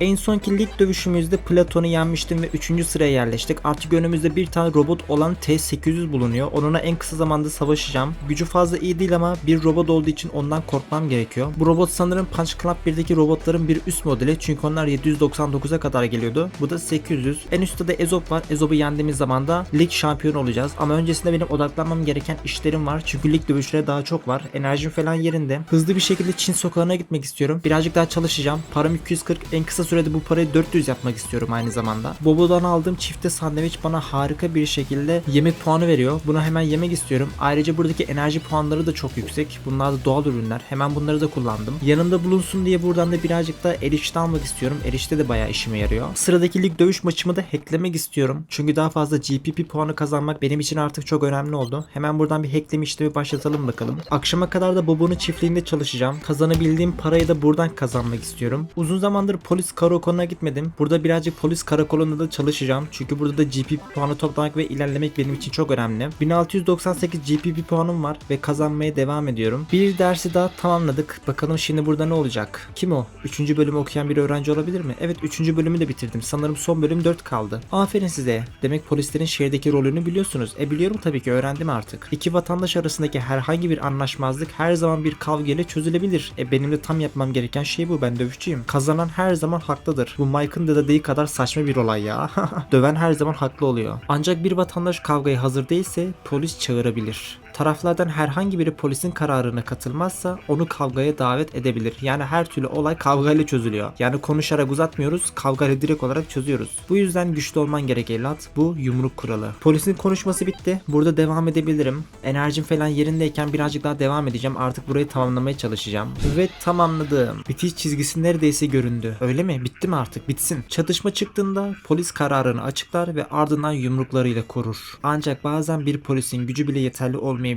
En sonki lig dövüşümüzde Platon'u yenmiştim ve 3. sıraya yerleştik. Artık önümüzde bir tane robot olan T800 bulunuyor. Onunla en kısa zamanda savaşacağım. Gücü fazla iyi değil ama bir robot olduğu için ondan korkmam gerekiyor. Bu robot sanırım Punch Club 1'deki robotların bir üst modeli. Çünkü onlar 799'a kadar geliyordu. Bu da 800. En üstte de Ezop var. Ezop'u yendiğimiz zaman da lig şampiyonu olacağız. Ama öncesinde benim odaklanmam gereken işlerim var. Çünkü lig dövüşleri daha çok var. Enerjim falan yerinde. Hızlı bir şekilde Çin sokağına gitmek istiyorum. Birazcık daha çalışacağım. Param 240. En kısa sürede bu parayı 400 yapmak istiyorum aynı zamanda. Bobo'dan aldığım çifte sandviç bana harika bir şekilde yemek puanı veriyor. Bunu hemen yemek istiyorum. Ayrıca buradaki enerji puanları da çok yüksek. Bunlar da doğal ürünler. Hemen bunları da kullandım. Yanımda bulunsun diye buradan da birazcık da erişte almak istiyorum. Erişte de bayağı işime yarıyor. Sıradaki lig dövüş maçımı da hacklemek istiyorum. Çünkü daha fazla GPP puanı kazanmak benim için artık çok önemli oldu. Hemen buradan bir hackleme işlemi başlatalım bakalım. Akşama kadar da Bobo'nun çiftliğinde çalışacağım. Kazanabildiğim parayı da buradan kazanmak istiyorum. Uzun zamandır polis karakoluna gitmedim. Burada birazcık polis karakolunda da çalışacağım. Çünkü burada da GPP puanı toplamak ve ilerlemek benim için çok önemli. 1698 GPP puanım var ve kazanmaya devam ediyorum. Bir dersi daha tamamladık. Bakalım şimdi burada ne olacak? Kim o? 3. bölümü okuyan bir öğrenci olabilir mi? Evet 3. bölümü de bitirdim. Sanırım son bölüm 4 kaldı. Aferin size. Demek polislerin şehirdeki rolünü biliyorsunuz. E biliyorum tabii ki öğrendim artık. İki vatandaş arasındaki herhangi bir anlaşmazlık her zaman bir kavga ile çözülebilir. E benim de tam yapmam gereken şey bu. Ben dövüşçüyüm. Kazanan her zaman haklıdır. Bu Mike'ın da dediği kadar saçma bir olay ya. Döven her zaman haklı oluyor. Ancak bir vatandaş kavgaya hazır değilse polis çağırabilir. Taraflardan herhangi biri polisin kararına katılmazsa onu kavgaya davet edebilir. Yani her türlü olay kavgayla çözülüyor. Yani konuşarak uzatmıyoruz, kavgayla direkt olarak çözüyoruz. Bu yüzden güçlü olman gerek evlat. Bu yumruk kuralı. Polisin konuşması bitti. Burada devam edebilirim. Enerjim falan yerindeyken birazcık daha devam edeceğim. Artık burayı tamamlamaya çalışacağım. Ve tamamladım. Bitiş çizgisi neredeyse göründü. Öyle mi? Bitti mi artık? Bitsin. Çatışma çıktığında polis kararını açıklar ve ardından yumruklarıyla korur. Ancak bazen bir polisin gücü bile yeterli olmayabilir.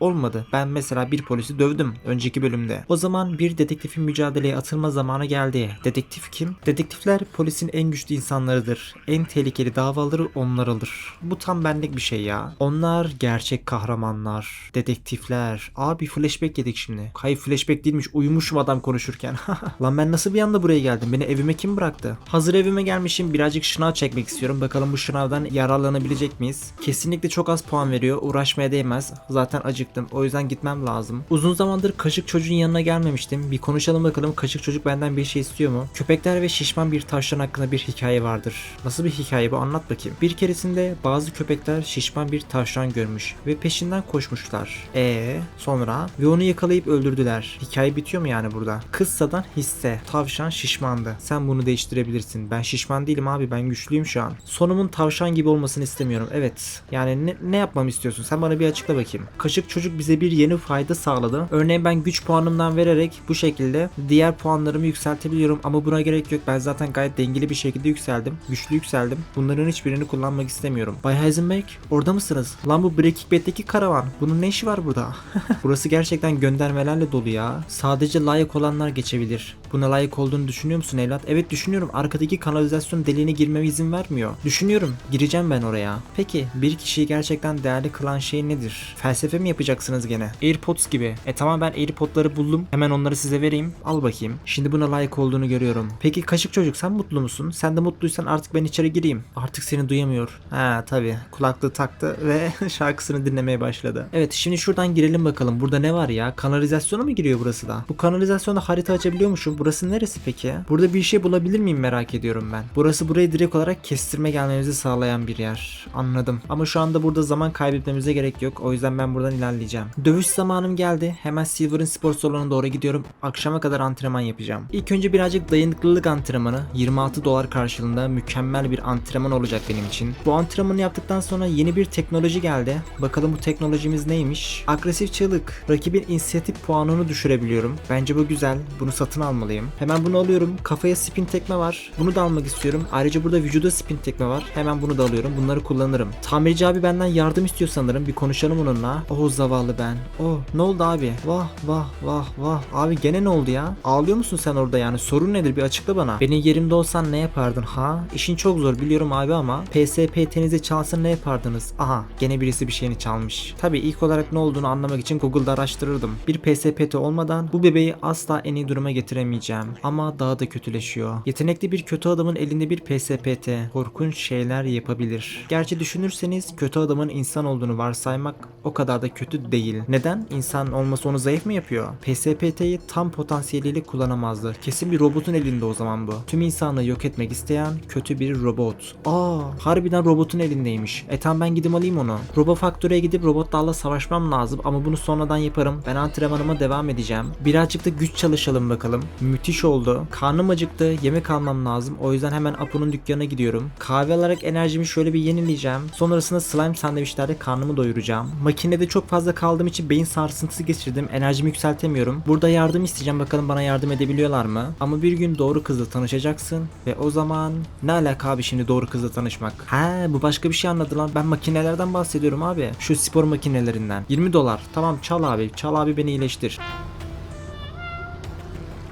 Olmadı. Ben mesela bir polisi dövdüm önceki bölümde. O zaman bir dedektifin mücadeleye atılma zamanı geldi. Dedektif kim? Dedektifler polisin en güçlü insanlarıdır. En tehlikeli davaları onlar alır. Bu tam benlik bir şey ya. Onlar gerçek kahramanlar. Dedektifler. Abi flashback yedik şimdi. Hayır flashback değilmiş. Uyumuşum adam konuşurken. Lan ben nasıl bir anda buraya geldim? Beni evime kim bıraktı? Hazır evime gelmişim. Birazcık şınav çekmek istiyorum. Bakalım bu şınavdan yararlanabilecek miyiz? Kesinlikle çok az puan veriyor. Uğraşmaya değmez. Zaten acıktım. O yüzden gitmem lazım. Uzun zamandır kaşık çocuğun yanına gelmemiştim. Bir konuşalım bakalım kaşık çocuk benden bir şey istiyor mu? Köpekler ve şişman bir tavşan hakkında bir hikaye vardır. Nasıl bir hikaye bu anlat bakayım. Bir keresinde bazı köpekler şişman bir tavşan görmüş ve peşinden koşmuşlar. E sonra ve onu yakalayıp öldürdüler. Hikaye bitiyor mu yani burada? Kıssadan hisse. Tavşan şişmandı. Sen bunu değiştirebilirsin. Ben şişman değilim abi ben güçlüyüm şu an. Sonumun tavşan gibi olmasını istemiyorum. Evet. Yani ne, ne yapmamı istiyorsun? Sen bana bir açıkla bakayım. Kaşık çocuk bize bir yeni fayda sağladı. Örneğin ben güç puanımdan vererek bu şekilde diğer puanlarımı yükseltebiliyorum ama buna gerek yok. Ben zaten gayet dengeli bir şekilde yükseldim. Güçlü yükseldim. Bunların hiçbirini kullanmak istemiyorum. Bay Heisenberg orada mısınız? Lan bu Breaking Bad'deki karavan. Bunun ne işi var burada? Burası gerçekten göndermelerle dolu ya. Sadece layık olanlar geçebilir. Buna layık olduğunu düşünüyor musun evlat? Evet düşünüyorum. Arkadaki kanalizasyon deliğine girmeme izin vermiyor. Düşünüyorum. Gireceğim ben oraya. Peki bir kişiyi gerçekten değerli kılan şey nedir? Felsefe mi yapacaksınız gene? AirPods gibi. E tamam ben AirPod'ları buldum. Hemen onları size vereyim. Al bakayım. Şimdi buna layık olduğunu görüyorum. Peki kaşık çocuk sen mutlu musun? Sen de mutluysan artık ben içeri gireyim. Artık seni duyamıyor. Ha tabi. Kulaklığı taktı ve şarkısını dinlemeye başladı. Evet şimdi şuradan girelim bakalım. Burada ne var ya? Kanalizasyona mı giriyor burası da? Bu kanalizasyonda harita açabiliyormuşum. Burası neresi peki? Burada bir şey bulabilir miyim merak ediyorum ben. Burası burayı direkt olarak kestirme gelmemizi sağlayan bir yer. Anladım. Ama şu anda burada zaman kaybetmemize gerek yok. O yüzden ben buradan ilerleyeceğim. Dövüş zamanım geldi. Hemen Silver'ın spor salonuna doğru gidiyorum. Akşama kadar antrenman yapacağım. İlk önce birazcık dayanıklılık antrenmanı. 26 dolar karşılığında mükemmel bir antrenman olacak benim için. Bu antrenmanı yaptıktan sonra yeni bir teknoloji geldi. Bakalım bu teknolojimiz neymiş? Agresif çığlık. Rakibin inisiyatif puanını düşürebiliyorum. Bence bu güzel. Bunu satın almalıyım. Hemen bunu alıyorum. Kafaya spin tekme var. Bunu da almak istiyorum. Ayrıca burada vücuda spin tekme var. Hemen bunu da alıyorum. Bunları kullanırım. Tamirci abi benden yardım istiyor sanırım. Bir konuşalım onunla. Oh zavallı ben. Oh ne oldu abi? Vah vah vah vah. Abi gene ne oldu ya? Ağlıyor musun sen orada yani? Sorun nedir? Bir açıkla bana. Benim yerimde olsan ne yapardın ha? İşin çok zor biliyorum abi ama PSP'nizi çalsın ne yapardınız? Aha gene birisi bir şeyini çalmış. Tabi ilk olarak ne olduğunu anlamak için Google'da araştırırdım. Bir PSPT olmadan bu bebeği asla en iyi duruma getiremeyeceğim demeyeceğim ama daha da kötüleşiyor. Yetenekli bir kötü adamın elinde bir PSPT korkunç şeyler yapabilir. Gerçi düşünürseniz kötü adamın insan olduğunu varsaymak o kadar da kötü değil. Neden? İnsan olması onu zayıf mı yapıyor? PSPT'yi tam potansiyeliyle kullanamazdı. Kesin bir robotun elinde o zaman bu. Tüm insanlığı yok etmek isteyen kötü bir robot. Aa, harbiden robotun elindeymiş. E tamam ben gidip alayım onu. Robo Factory'e gidip robotlarla savaşmam lazım ama bunu sonradan yaparım. Ben antrenmanıma devam edeceğim. Birazcık da güç çalışalım bakalım. Müthiş oldu. Karnım acıktı. Yemek almam lazım. O yüzden hemen Apo'nun dükkanına gidiyorum. Kahve alarak enerjimi şöyle bir yenileyeceğim. Sonrasında slime sandviçlerde karnımı doyuracağım. Makinede çok fazla kaldığım için beyin sarsıntısı geçirdim. Enerjimi yükseltemiyorum. Burada yardım isteyeceğim. Bakalım bana yardım edebiliyorlar mı? Ama bir gün doğru kızla tanışacaksın. Ve o zaman ne alaka abi şimdi doğru kızla tanışmak? Ha bu başka bir şey anladı lan. Ben makinelerden bahsediyorum abi. Şu spor makinelerinden. 20 dolar. Tamam çal abi. Çal abi beni iyileştir.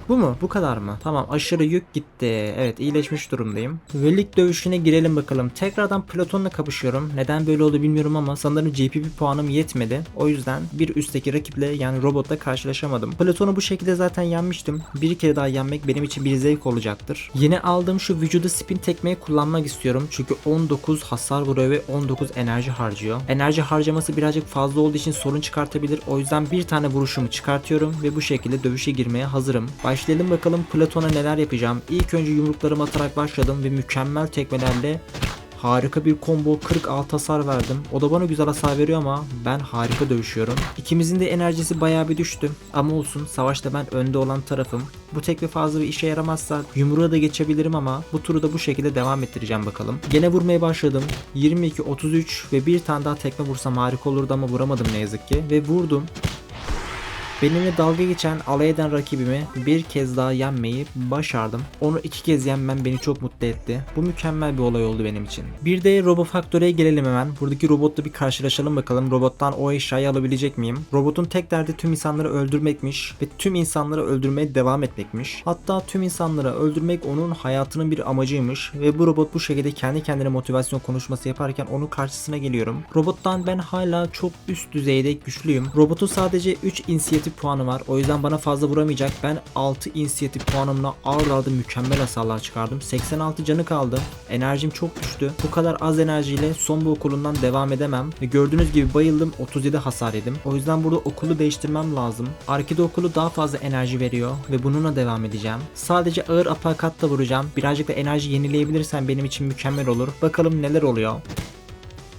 Bu mu? Bu kadar mı? Tamam aşırı yük gitti. Evet iyileşmiş durumdayım. Ve lig dövüşüne girelim bakalım. Tekrardan Platon'la kapışıyorum. Neden böyle oldu bilmiyorum ama sanırım GPP puanım yetmedi. O yüzden bir üstteki rakiple yani robotla karşılaşamadım. Platon'u bu şekilde zaten yenmiştim. Bir kere daha yenmek benim için bir zevk olacaktır. Yeni aldığım şu vücuda spin tekmeyi kullanmak istiyorum. Çünkü 19 hasar vuruyor ve 19 enerji harcıyor. Enerji harcaması birazcık fazla olduğu için sorun çıkartabilir. O yüzden bir tane vuruşumu çıkartıyorum ve bu şekilde dövüşe girmeye hazırım. Başlayalım bakalım Platon'a neler yapacağım. İlk önce yumruklarımı atarak başladım ve mükemmel tekmelerle Harika bir combo 46 hasar verdim. O da bana güzel hasar veriyor ama ben harika dövüşüyorum. İkimizin de enerjisi bayağı bir düştü. Ama olsun savaşta ben önde olan tarafım. Bu tekme fazla bir işe yaramazsa yumruğa da geçebilirim ama bu turu da bu şekilde devam ettireceğim bakalım. Gene vurmaya başladım. 22, 33 ve bir tane daha tekme vursam harika olurdu ama vuramadım ne yazık ki. Ve vurdum. Benimle dalga geçen alay eden rakibimi bir kez daha yenmeyi başardım. Onu iki kez yenmem beni çok mutlu etti. Bu mükemmel bir olay oldu benim için. Bir de Robo Factory'e gelelim hemen. Buradaki robotla bir karşılaşalım bakalım. Robottan o eşyayı alabilecek miyim? Robotun tek derdi tüm insanları öldürmekmiş ve tüm insanları öldürmeye devam etmekmiş. Hatta tüm insanları öldürmek onun hayatının bir amacıymış ve bu robot bu şekilde kendi kendine motivasyon konuşması yaparken onun karşısına geliyorum. Robottan ben hala çok üst düzeyde güçlüyüm. Robotun sadece 3 inisiyatif puanı var. O yüzden bana fazla vuramayacak. Ben 6 inisiyatif puanımla ağır ağır mükemmel hasarlar çıkardım. 86 canı kaldı. Enerjim çok düştü. Bu kadar az enerjiyle son bu okulundan devam edemem. Ve gördüğünüz gibi bayıldım. 37 hasar yedim. O yüzden burada okulu değiştirmem lazım. Arkada okulu daha fazla enerji veriyor ve bununla devam edeceğim. Sadece ağır apakatla vuracağım. Birazcık da enerji yenileyebilirsem benim için mükemmel olur. Bakalım neler oluyor.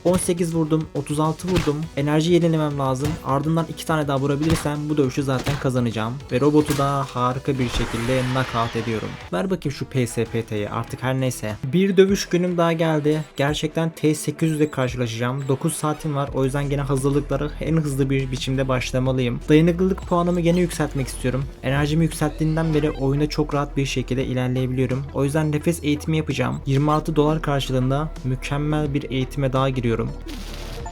18 vurdum, 36 vurdum. Enerji yenilemem lazım. Ardından 2 tane daha vurabilirsem bu dövüşü zaten kazanacağım. Ve robotu da harika bir şekilde knockout ediyorum. Ver bakayım şu PSPT'yi artık her neyse. Bir dövüş günüm daha geldi. Gerçekten T800 ile karşılaşacağım. 9 saatim var. O yüzden gene hazırlıkları en hızlı bir biçimde başlamalıyım. Dayanıklılık puanımı gene yükseltmek istiyorum. Enerjimi yükselttiğinden beri oyunda çok rahat bir şekilde ilerleyebiliyorum. O yüzden nefes eğitimi yapacağım. 26 dolar karşılığında mükemmel bir eğitime daha giriyorum.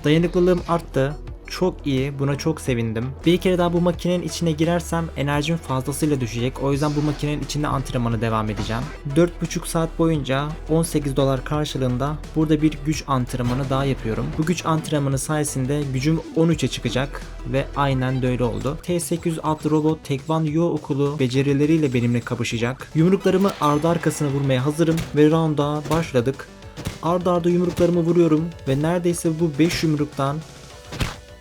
Dayanıklılığım arttı. Çok iyi. Buna çok sevindim. Bir kere daha bu makinenin içine girersem enerjim fazlasıyla düşecek. O yüzden bu makinenin içinde antrenmanı devam edeceğim. 4,5 saat boyunca 18 dolar karşılığında burada bir güç antrenmanı daha yapıyorum. Bu güç antrenmanı sayesinde gücüm 13'e çıkacak ve aynen de öyle oldu. T800 adlı robot Tekvan Yo okulu becerileriyle benimle kapışacak. Yumruklarımı ardı arkasına vurmaya hazırım ve rounda başladık. Arda arda yumruklarımı vuruyorum ve neredeyse bu 5 yumruktan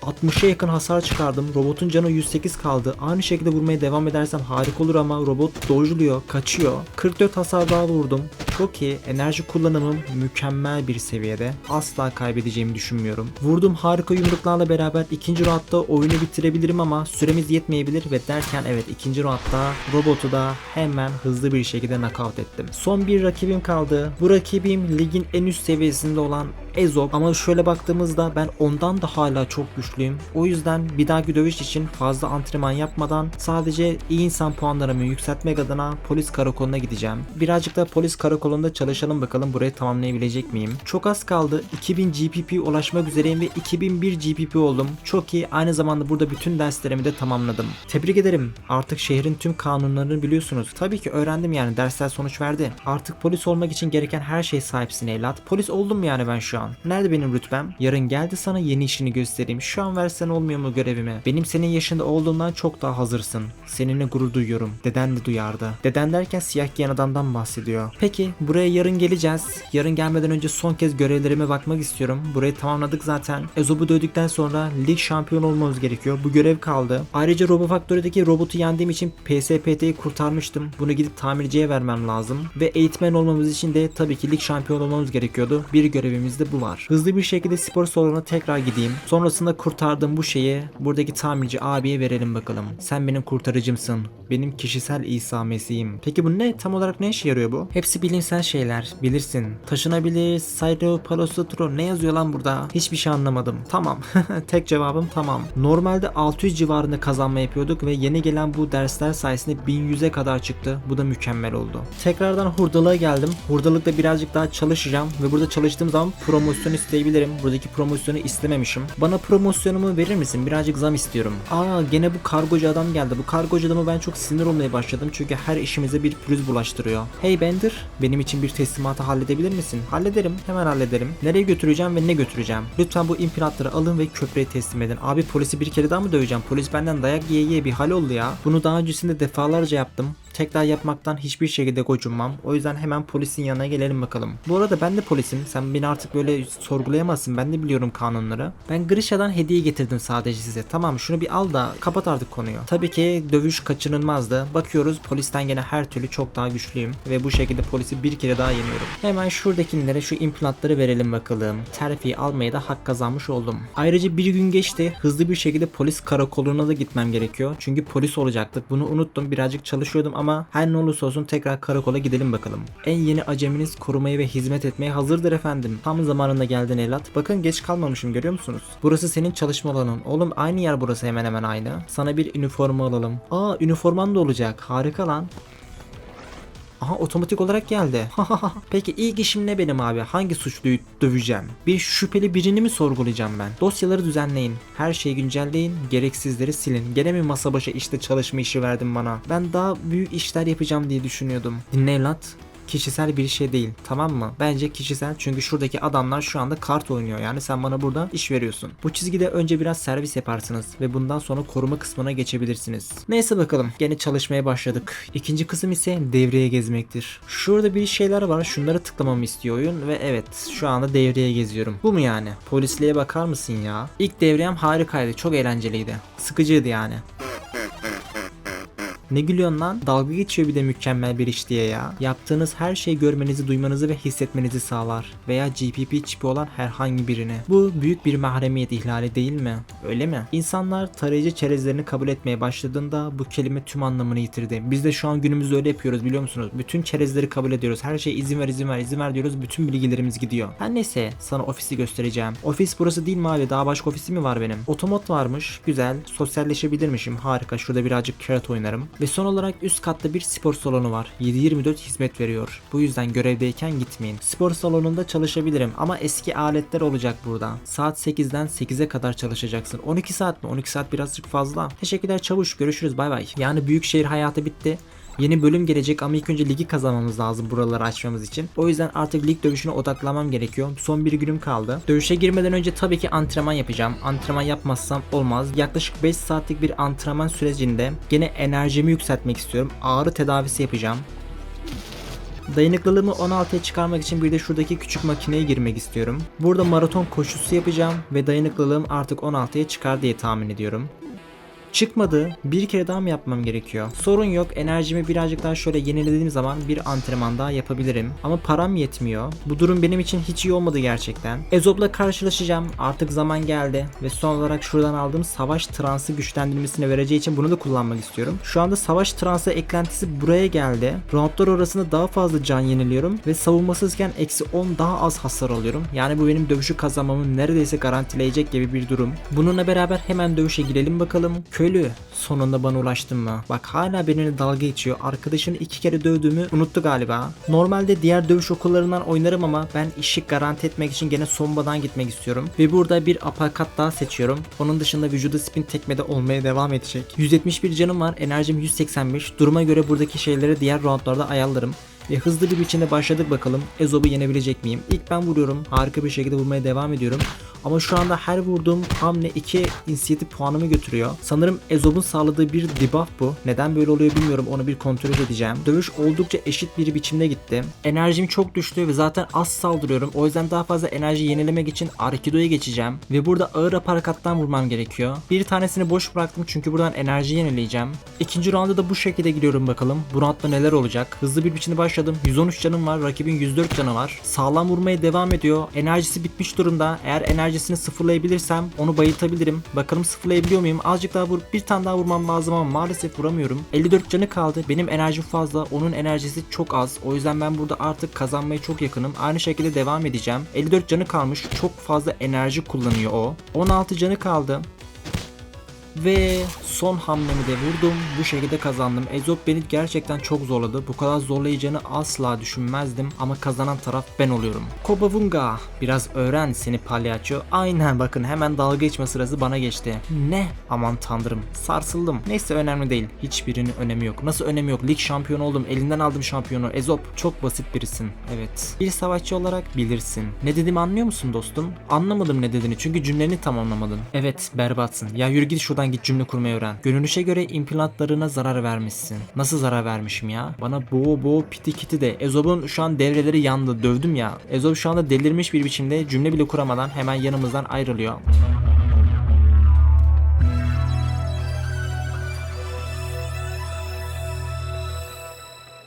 60'a yakın hasar çıkardım. Robotun canı 108 kaldı. Aynı şekilde vurmaya devam edersem harika olur ama robot dojluyor, kaçıyor. 44 hasar daha vurdum. Çok iyi. Enerji kullanımım mükemmel bir seviyede. Asla kaybedeceğimi düşünmüyorum. Vurduğum harika yumruklarla beraber ikinci roundda oyunu bitirebilirim ama süremiz yetmeyebilir ve derken evet ikinci roundda robotu da hemen hızlı bir şekilde knockout ettim. Son bir rakibim kaldı. Bu rakibim ligin en üst seviyesinde olan Ezop ama şöyle baktığımızda ben ondan da hala çok güçlüyüm. O yüzden bir dahaki dövüş için fazla antrenman yapmadan sadece iyi insan puanlarımı yükseltmek adına polis karakoluna gideceğim. Birazcık da polis karakolunda çalışalım bakalım burayı tamamlayabilecek miyim? Çok az kaldı. 2000 GPP ulaşmak üzereyim ve 2001 GPP oldum. Çok iyi. Aynı zamanda burada bütün derslerimi de tamamladım. Tebrik ederim. Artık şehrin tüm kanunlarını biliyorsunuz. Tabii ki öğrendim yani dersler sonuç verdi. Artık polis olmak için gereken her şey sahipsin evlat. Polis oldum yani ben şu an. Nerede benim rütbem? Yarın geldi sana yeni işini göstereyim. Şu an can versen olmuyor mu görevime? Benim senin yaşında olduğundan çok daha hazırsın. Seninle gurur duyuyorum. Deden de duyardı. Deden derken siyah giyen adamdan bahsediyor. Peki buraya yarın geleceğiz. Yarın gelmeden önce son kez görevlerime bakmak istiyorum. Burayı tamamladık zaten. Ezob'u dövdükten sonra lig şampiyon olmamız gerekiyor. Bu görev kaldı. Ayrıca Robo Factory'deki robotu yendiğim için PSPT'yi kurtarmıştım. Bunu gidip tamirciye vermem lazım. Ve eğitmen olmamız için de tabii ki lig şampiyon olmamız gerekiyordu. Bir görevimiz de bu var. Hızlı bir şekilde spor salonuna tekrar gideyim. Sonrasında kurtardığım bu şeyi buradaki tamirci abiye verelim bakalım. Sen benim kurtarıcımsın. Benim kişisel İsa Mesih'im. Peki bu ne? Tam olarak ne işe yarıyor bu? Hepsi bilimsel şeyler. Bilirsin. Taşınabilir, Cyropalosotro ne yazıyor lan burada? Hiçbir şey anlamadım. Tamam. Tek cevabım tamam. Normalde 600 civarında kazanma yapıyorduk ve yeni gelen bu dersler sayesinde 1100'e kadar çıktı. Bu da mükemmel oldu. Tekrardan hurdalığa geldim. Hurdalıkta birazcık daha çalışacağım ve burada çalıştığım zaman promosyon isteyebilirim. Buradaki promosyonu istememişim. Bana promosyonumu verir misin? Birazcık zam istiyorum. Aa gene bu kargocu adam geldi. Bu kargocu adamı ben çok sinir olmaya başladım çünkü her işimize bir pürüz bulaştırıyor. Hey Bender, benim için bir teslimatı halledebilir misin? Hallederim, hemen hallederim. Nereye götüreceğim ve ne götüreceğim? Lütfen bu implantları alın ve köprüye teslim edin. Abi polisi bir kere daha mı döveceğim? Polis benden dayak yiye yiye bir hal oldu ya. Bunu daha öncesinde defalarca yaptım. Tekrar yapmaktan hiçbir şekilde gocunmam. O yüzden hemen polisin yanına gelelim bakalım. Bu arada ben de polisim. Sen beni artık böyle sorgulayamazsın. Ben de biliyorum kanunları. Ben Grisha'dan hediye getirdim sadece size. Tamam şunu bir al da kapat artık konuyu. Tabii ki dövüş kaçınılmazdı. Bakıyoruz polisten gene her türlü çok daha güçlüyüm. Ve bu şekilde polisi bir kere daha yeniyorum. Hemen şuradakilere şu implantları verelim bakalım. Terfi almaya da hak kazanmış oldum. Ayrıca bir gün geçti. Hızlı bir şekilde polis karakoluna da gitmem gerekiyor. Çünkü polis olacaktık. Bunu unuttum. Birazcık çalışıyordum ama her ne olursa olsun tekrar karakola gidelim bakalım. En yeni aceminiz korumaya ve hizmet etmeye hazırdır efendim. Tam zamanında geldin evlat. Bakın geç kalmamışım görüyor musunuz? Burası senin çalışma alanın. Oğlum aynı yer burası hemen hemen aynı. Sana bir üniforma alalım. Aa üniforman da olacak. Harika lan. Aha otomatik olarak geldi. Peki ilk işim ne benim abi? Hangi suçluyu döveceğim? Bir şüpheli birini mi sorgulayacağım ben? Dosyaları düzenleyin. Her şeyi güncelleyin. Gereksizleri silin. Gene mi masa başı işte çalışma işi verdin bana? Ben daha büyük işler yapacağım diye düşünüyordum. Dinle evlat kişisel bir şey değil tamam mı? Bence kişisel çünkü şuradaki adamlar şu anda kart oynuyor yani sen bana burada iş veriyorsun. Bu çizgide önce biraz servis yaparsınız ve bundan sonra koruma kısmına geçebilirsiniz. Neyse bakalım gene çalışmaya başladık. İkinci kısım ise devreye gezmektir. Şurada bir şeyler var şunları tıklamamı istiyor oyun ve evet şu anda devreye geziyorum. Bu mu yani? Polisliğe bakar mısın ya? İlk devrem harikaydı çok eğlenceliydi. Sıkıcıydı yani. Ne gülüyorsun lan? Dalga geçiyor bir de mükemmel bir iş diye ya. Yaptığınız her şey görmenizi, duymanızı ve hissetmenizi sağlar. Veya GPP çipi olan herhangi birini. Bu büyük bir mahremiyet ihlali değil mi? Öyle mi? İnsanlar tarayıcı çerezlerini kabul etmeye başladığında bu kelime tüm anlamını yitirdi. Biz de şu an günümüzde öyle yapıyoruz biliyor musunuz? Bütün çerezleri kabul ediyoruz. Her şey izin ver izin ver izin ver diyoruz. Bütün bilgilerimiz gidiyor. Her neyse sana ofisi göstereceğim. Ofis burası değil mi abi? Daha başka ofisi mi var benim? Otomot varmış. Güzel. Sosyalleşebilirmişim. Harika. Şurada birazcık kağıt oynarım. Ve son olarak üst katta bir spor salonu var. 7-24 hizmet veriyor. Bu yüzden görevdeyken gitmeyin. Spor salonunda çalışabilirim ama eski aletler olacak burada. Saat 8'den 8'e kadar çalışacaksın. 12 saat mi? 12 saat birazcık fazla. Teşekkürler çavuş. Görüşürüz. Bay bay. Yani büyük şehir hayatı bitti. Yeni bölüm gelecek ama ilk önce ligi kazanmamız lazım buraları açmamız için. O yüzden artık lig dövüşüne odaklanmam gerekiyor. Son bir günüm kaldı. Dövüşe girmeden önce tabii ki antrenman yapacağım. Antrenman yapmazsam olmaz. Yaklaşık 5 saatlik bir antrenman sürecinde gene enerjimi yükseltmek istiyorum. Ağrı tedavisi yapacağım. Dayanıklılığımı 16'ya çıkarmak için bir de şuradaki küçük makineye girmek istiyorum. Burada maraton koşusu yapacağım ve dayanıklılığım artık 16'ya çıkar diye tahmin ediyorum. Çıkmadı. Bir kere daha mı yapmam gerekiyor? Sorun yok. Enerjimi birazcık daha şöyle yenilediğim zaman bir antrenman daha yapabilirim. Ama param yetmiyor. Bu durum benim için hiç iyi olmadı gerçekten. Ezob'la karşılaşacağım. Artık zaman geldi. Ve son olarak şuradan aldığım savaş transı güçlendirmesini vereceği için bunu da kullanmak istiyorum. Şu anda savaş transı eklentisi buraya geldi. Roundlar arasında daha fazla can yeniliyorum. Ve savunmasızken eksi 10 daha az hasar alıyorum. Yani bu benim dövüşü kazanmamı neredeyse garantileyecek gibi bir durum. Bununla beraber hemen dövüşe girelim bakalım. Köylü sonunda bana ulaştın mı? Bak hala benimle dalga geçiyor. Arkadaşını iki kere dövdüğümü unuttu galiba. Normalde diğer dövüş okullarından oynarım ama ben işi garanti etmek için gene Somba'dan gitmek istiyorum. Ve burada bir apakat daha seçiyorum. Onun dışında vücuda spin tekmede olmaya devam edecek. 171 canım var. Enerjim 185. Duruma göre buradaki şeyleri diğer roundlarda ayarlarım. Ve hızlı bir biçimde başladık bakalım. Ezob'u yenebilecek miyim? İlk ben vuruyorum. Harika bir şekilde vurmaya devam ediyorum. Ama şu anda her vurduğum hamle 2 inisiyatif puanımı götürüyor. Sanırım Ezob'un sağladığı bir debuff bu. Neden böyle oluyor bilmiyorum. Onu bir kontrol edeceğim. Dövüş oldukça eşit bir biçimde gitti. Enerjim çok düştü ve zaten az saldırıyorum. O yüzden daha fazla enerji yenilemek için Arkido'ya geçeceğim. Ve burada ağır aparakattan vurmam gerekiyor. Bir tanesini boş bıraktım çünkü buradan enerji yenileyeceğim. İkinci rounda da bu şekilde giriyorum bakalım. Bu roundda neler olacak? Hızlı bir biçimde başladım. 113 canım var. Rakibin 104 canı var. Sağlam vurmaya devam ediyor. Enerjisi bitmiş durumda. Eğer enerjisini sıfırlayabilirsem onu bayıltabilirim. Bakalım sıfırlayabiliyor muyum? Azıcık daha vur. Bir tane daha vurmam lazım ama maalesef vuramıyorum. 54 canı kaldı. Benim enerjim fazla. Onun enerjisi çok az. O yüzden ben burada artık kazanmaya çok yakınım. Aynı şekilde devam edeceğim. 54 canı kalmış. Çok fazla enerji kullanıyor o. 16 canı kaldı. Ve son hamlemi de vurdum. Bu şekilde kazandım. Ezop beni gerçekten çok zorladı. Bu kadar zorlayacağını asla düşünmezdim. Ama kazanan taraf ben oluyorum. Kobavunga. Biraz öğren seni palyaço. Aynen bakın hemen dalga geçme sırası bana geçti. Ne? Aman tanrım. Sarsıldım. Neyse önemli değil. Hiçbirinin önemi yok. Nasıl önemi yok? Lig şampiyonu oldum. Elinden aldım şampiyonu. Ezop çok basit birisin. Evet. Bir savaşçı olarak bilirsin. Ne dediğimi anlıyor musun dostum? Anlamadım ne dediğini çünkü cümleni tamamlamadın. Evet berbatsın. Ya yürü git şuradan git cümle kurmayı öğren. Görünüşe göre implantlarına zarar vermişsin. Nasıl zarar vermişim ya? Bana boğu boğu piti kiti de. Ezop'un şu an devreleri yandı. Dövdüm ya. Ezop şu anda delirmiş bir biçimde cümle bile kuramadan hemen yanımızdan ayrılıyor.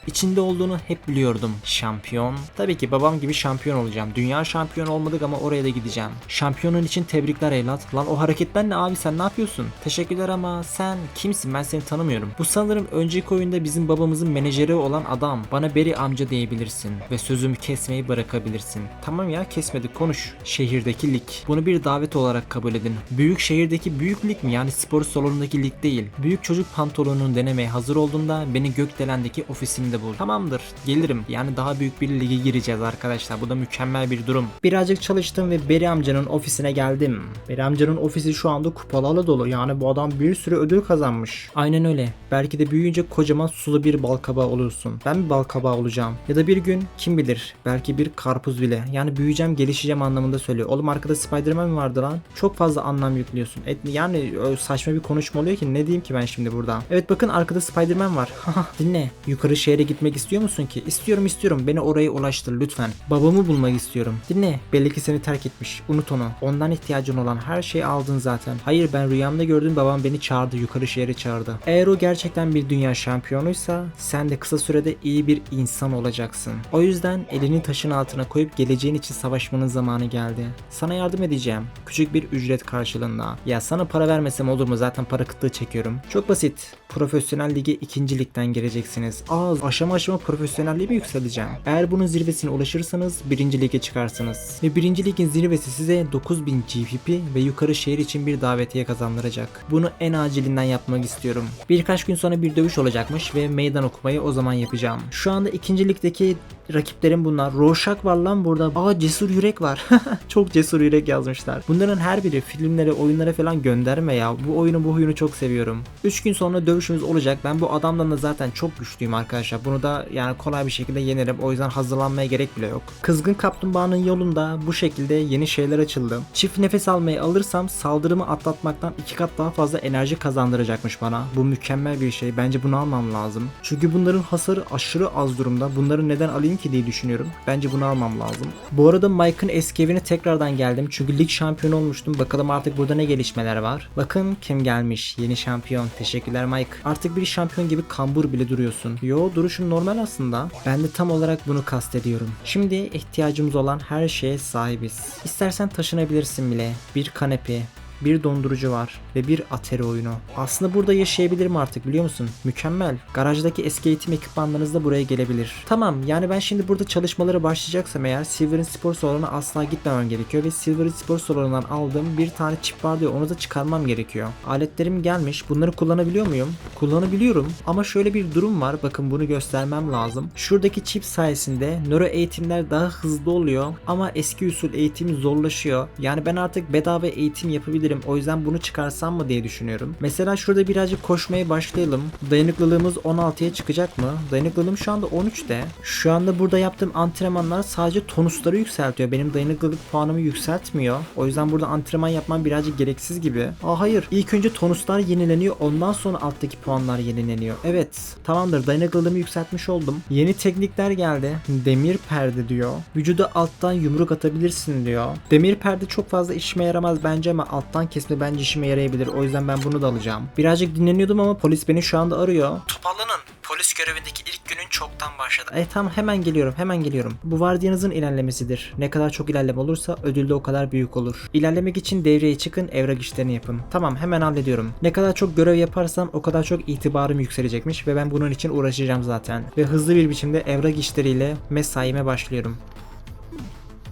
İçinde olduğunu hep biliyordum. Şampiyon. Tabii ki babam gibi şampiyon olacağım. Dünya şampiyonu olmadık ama oraya da gideceğim. Şampiyonun için tebrikler evlat. Lan o hareketler ne abi sen ne yapıyorsun? Teşekkürler ama sen kimsin ben seni tanımıyorum. Bu sanırım önceki oyunda bizim babamızın menajeri olan adam. Bana Beri amca diyebilirsin. Ve sözümü kesmeyi bırakabilirsin. Tamam ya kesmedik konuş. Şehirdeki lig. Bunu bir davet olarak kabul edin. Büyük şehirdeki büyük lig mi? Yani spor salonundaki lig değil. Büyük çocuk pantolonunu denemeye hazır olduğunda beni Gökdelen'deki ofisimde bul. Tamamdır gelirim. Yani daha büyük bir lige gireceğiz arkadaşlar. Bu da mükemmel bir durum. Birazcık çalıştım ve Beri amcanın ofisine geldim. Beri amcanın ofisi şu anda kupalarla dolu. Yani bu adam bir sürü ödül kazanmış. Aynen öyle. Belki de büyüyünce kocaman sulu bir bal kabağı olursun. Ben bir bal kabağı olacağım. Ya da bir gün kim bilir belki bir karpuz bile. Yani büyüyeceğim gelişeceğim anlamında söylüyor. Oğlum arkada Spider-Man vardı lan? Çok fazla anlam yüklüyorsun. Et, yani saçma bir konuşma oluyor ki ne diyeyim ki ben şimdi burada. Evet bakın arkada Spider-Man var. Dinle. Yukarı şehre gitmek istiyor musun ki? İstiyorum istiyorum. Beni oraya ulaştır lütfen. Babamı bulmak istiyorum. Dinle. Belli ki seni terk etmiş. Unut onu. Ondan ihtiyacın olan her şeyi aldın zaten. Hayır ben rüyamda gördüm babam beni çağırdı. Yukarı şehre çağırdı. Eğer o gerçekten bir dünya şampiyonuysa sen de kısa sürede iyi bir insan olacaksın. O yüzden elini taşın altına koyup geleceğin için savaşmanın zamanı geldi. Sana yardım edeceğim. Küçük bir ücret karşılığında. Ya sana para vermesem olur mu? Zaten para kıtlığı çekiyorum. Çok basit. Profesyonel lige ikinci ligden gireceksiniz. Aa aşama aşama profesyonelliğe mi yükseleceğim? Eğer bunun zirvesine ulaşırsanız birinci lige çıkarsınız. Ve birinci ligin zirvesi size 9000 GPP ve yukarı şehir için bir davetiye kazandıracak. Bunu en acilinden yapmak istiyorum. Birkaç gün sonra bir dövüş olacakmış ve meydan okumayı o zaman yapacağım. Şu anda ikinci ligdeki rakiplerim bunlar. Rorschach var lan burada. Aa cesur yürek var. çok cesur yürek yazmışlar. Bunların her biri filmlere, oyunlara falan gönderme ya. Bu oyunu bu huyunu çok seviyorum. 3 gün sonra dövüşümüz olacak. Ben bu adamdan da zaten çok güçlüyüm arkadaşlar. Bunu da yani kolay bir şekilde yenerim. O yüzden hazırlanmaya gerek bile yok. Kızgın kaplumbağanın yolunda bu şekilde yeni şeyler açıldı. Çift nefes almayı alırsam saldırımı atlatmaktan iki kat daha fazla enerji kazandıracakmış bana. Bu mükemmel bir şey. Bence bunu almam lazım. Çünkü bunların hasarı aşırı az durumda. Bunları neden alayım ki diye düşünüyorum. Bence bunu almam lazım. Bu arada Mike'ın eski evine tekrardan geldim. Çünkü lig şampiyonu olmuştum. Bakalım artık burada ne gelişmeler var. Bakın kim gelmiş. Yeni şampiyon. Teşekkürler Mike. Artık bir şampiyon gibi kambur bile duruyorsun. Yo duruşun normal aslında. Ben de tam olarak bunu kastediyorum. Şimdi ihtiyacımız olan her şeye sahibiz. İstersen taşınabilirsin bile. Bir kanepe, bir dondurucu var ve bir Atari oyunu. Aslında burada yaşayabilirim artık biliyor musun? Mükemmel. Garajdaki eski eğitim ekipmanlarınız da buraya gelebilir. Tamam yani ben şimdi burada çalışmalara başlayacaksam eğer Silver'in spor salonuna asla gitmemem gerekiyor ve Silver'in spor salonundan aldığım bir tane çip var diyor onu da çıkarmam gerekiyor. Aletlerim gelmiş. Bunları kullanabiliyor muyum? Kullanabiliyorum ama şöyle bir durum var. Bakın bunu göstermem lazım. Şuradaki çip sayesinde nöro eğitimler daha hızlı oluyor ama eski usul eğitim zorlaşıyor. Yani ben artık bedava eğitim yapabilirim olabilirim. O yüzden bunu çıkarsam mı diye düşünüyorum. Mesela şurada birazcık koşmaya başlayalım. Dayanıklılığımız 16'ya çıkacak mı? Dayanıklılığım şu anda 13'te. Şu anda burada yaptığım antrenmanlar sadece tonusları yükseltiyor. Benim dayanıklılık puanımı yükseltmiyor. O yüzden burada antrenman yapmam birazcık gereksiz gibi. Aa hayır. İlk önce tonuslar yenileniyor. Ondan sonra alttaki puanlar yenileniyor. Evet. Tamamdır. Dayanıklılığımı yükseltmiş oldum. Yeni teknikler geldi. Demir perde diyor. Vücuda alttan yumruk atabilirsin diyor. Demir perde çok fazla işime yaramaz bence ama alttan kesme bence işime yarayabilir. O yüzden ben bunu da alacağım. Birazcık dinleniyordum ama polis beni şu anda arıyor. Toparlanın. Polis görevindeki ilk günün çoktan başladı. E tamam hemen geliyorum hemen geliyorum. Bu vardiyanızın ilerlemesidir. Ne kadar çok ilerleme olursa ödül de o kadar büyük olur. İlerlemek için devreye çıkın evrak işlerini yapın. Tamam hemen hallediyorum. Ne kadar çok görev yaparsam o kadar çok itibarım yükselecekmiş ve ben bunun için uğraşacağım zaten. Ve hızlı bir biçimde evrak işleriyle mesaime başlıyorum.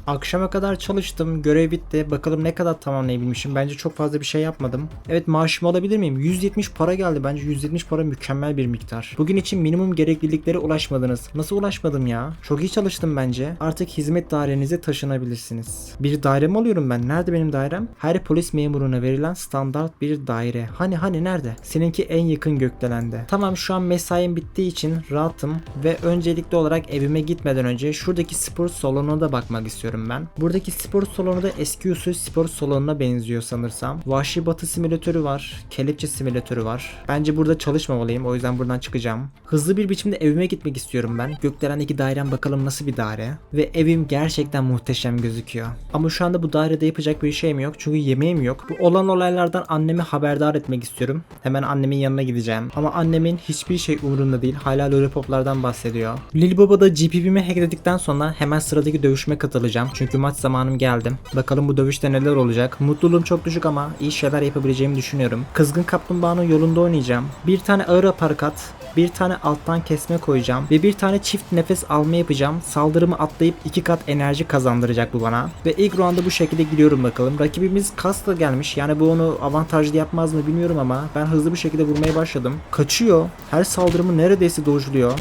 Akşama kadar çalıştım. Görev bitti. Bakalım ne kadar tamamlayabilmişim. Bence çok fazla bir şey yapmadım. Evet maaşımı alabilir miyim? 170 para geldi. Bence 170 para mükemmel bir miktar. Bugün için minimum gerekliliklere ulaşmadınız. Nasıl ulaşmadım ya? Çok iyi çalıştım bence. Artık hizmet dairenize taşınabilirsiniz. Bir daire mi alıyorum ben? Nerede benim dairem? Her polis memuruna verilen standart bir daire. Hani hani nerede? Seninki en yakın gökdelende. Tamam şu an mesaim bittiği için rahatım ve öncelikli olarak evime gitmeden önce şuradaki spor salonuna da bakmak istiyorum ben. Buradaki spor salonu da eski usul spor salonuna benziyor sanırsam. Vahşi batı simülatörü var. Kelepçe simülatörü var. Bence burada çalışmamalıyım. O yüzden buradan çıkacağım. Hızlı bir biçimde evime gitmek istiyorum ben. Gökdelen'deki dairem bakalım nasıl bir daire. Ve evim gerçekten muhteşem gözüküyor. Ama şu anda bu dairede yapacak bir şeyim yok. Çünkü yemeğim yok. Bu olan olaylardan annemi haberdar etmek istiyorum. Hemen annemin yanına gideceğim. Ama annemin hiçbir şey umurunda değil. Hala lollipoplardan bahsediyor. Lil Baba'da GPP'mi hackledikten sonra hemen sıradaki dövüşüme katılacağım. Çünkü maç zamanım geldim. Bakalım bu dövüşte neler olacak. Mutluluğum çok düşük ama iyi şeyler yapabileceğimi düşünüyorum. Kızgın Kaplumbağa'nın yolunda oynayacağım. Bir tane ağır aparkat, bir tane alttan kesme koyacağım ve bir tane çift nefes alma yapacağım. Saldırımı atlayıp iki kat enerji kazandıracak bu bana. Ve ilk rounda bu şekilde gidiyorum bakalım. Rakibimiz kasla gelmiş. Yani bu onu avantajlı yapmaz mı bilmiyorum ama ben hızlı bir şekilde vurmaya başladım. Kaçıyor. Her saldırımı neredeyse dojluyor.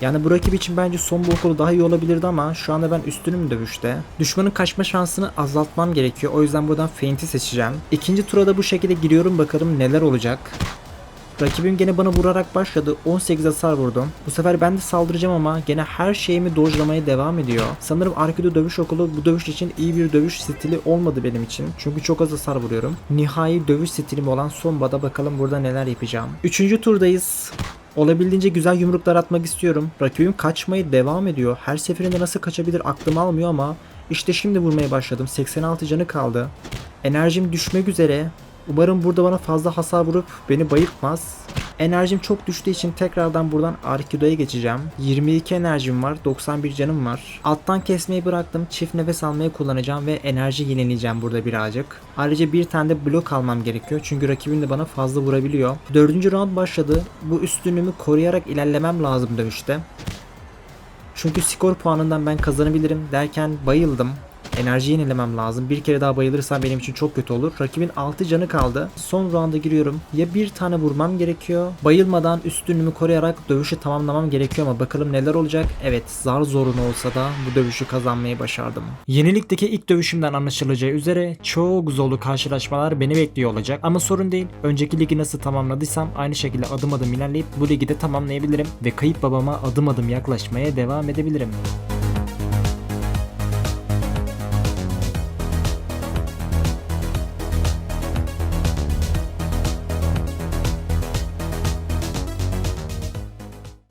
Yani bu rakip için bence son bu okulu daha iyi olabilirdi ama şu anda ben üstünüm dövüşte. Düşmanın kaçma şansını azaltmam gerekiyor. O yüzden buradan feinti seçeceğim. İkinci tura da bu şekilde giriyorum bakalım neler olacak. Rakibim gene bana vurarak başladı. 18 hasar vurdum. Bu sefer ben de saldıracağım ama gene her şeyimi dojlamaya devam ediyor. Sanırım Arkido Dövüş Okulu bu dövüş için iyi bir dövüş stili olmadı benim için. Çünkü çok az hasar vuruyorum. Nihai dövüş stilim olan Somba'da bakalım burada neler yapacağım. Üçüncü turdayız. Olabildiğince güzel yumruklar atmak istiyorum. Rakibim kaçmaya devam ediyor. Her seferinde nasıl kaçabilir aklım almıyor ama işte şimdi vurmaya başladım. 86 canı kaldı. Enerjim düşmek üzere. Umarım burada bana fazla hasar vurup beni bayıltmaz. Enerjim çok düştüğü için tekrardan buradan Arkido'ya geçeceğim. 22 enerjim var, 91 canım var. Alttan kesmeyi bıraktım, çift nefes almayı kullanacağım ve enerji yenileyeceğim burada birazcık. Ayrıca bir tane de blok almam gerekiyor çünkü rakibim de bana fazla vurabiliyor. Dördüncü round başladı. Bu üstünlüğümü koruyarak ilerlemem lazım dövüşte. Çünkü skor puanından ben kazanabilirim derken bayıldım. Enerji yenilemem lazım. Bir kere daha bayılırsam benim için çok kötü olur. Rakibin 6 canı kaldı. Son rounda giriyorum. Ya bir tane vurmam gerekiyor. Bayılmadan üstünlüğümü koruyarak dövüşü tamamlamam gerekiyor ama bakalım neler olacak. Evet zar zorun olsa da bu dövüşü kazanmayı başardım. Yenilikteki ilk dövüşümden anlaşılacağı üzere çok zorlu karşılaşmalar beni bekliyor olacak. Ama sorun değil. Önceki ligi nasıl tamamladıysam aynı şekilde adım adım ilerleyip bu ligi de tamamlayabilirim. Ve kayıp babama adım adım yaklaşmaya devam edebilirim.